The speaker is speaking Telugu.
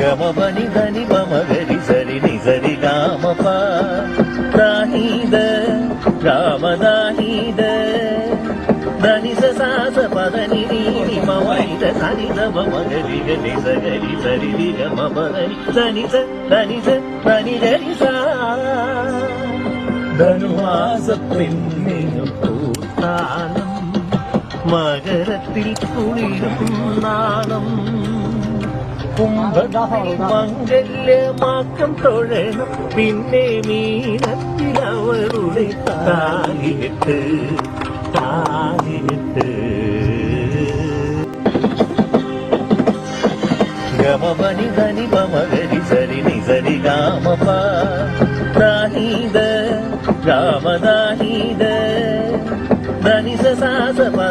గమపని ధని మమగరి సరి నిజరి గామప దాహీద రామదాహీద ధని సాస పద నిరి మమైద సని దమ మగరి గని సగరి సరి రి గమ పదని ధని స ధని స ధని గరి సా ധനുമാസ പെണ്ണിനു പൂത്താനം മകരത്തിൽ കുളിരും നാണം മംഗല്യ മാക്കം തൊഴണം പിന്നെ മീനത്തിൽ അവരുടെ താലിട്ട് താലിട്ട് ഗമപനി ധനി മമകരി സരി നിസരി രാമപ ദാനീത രാമദാനീത సాస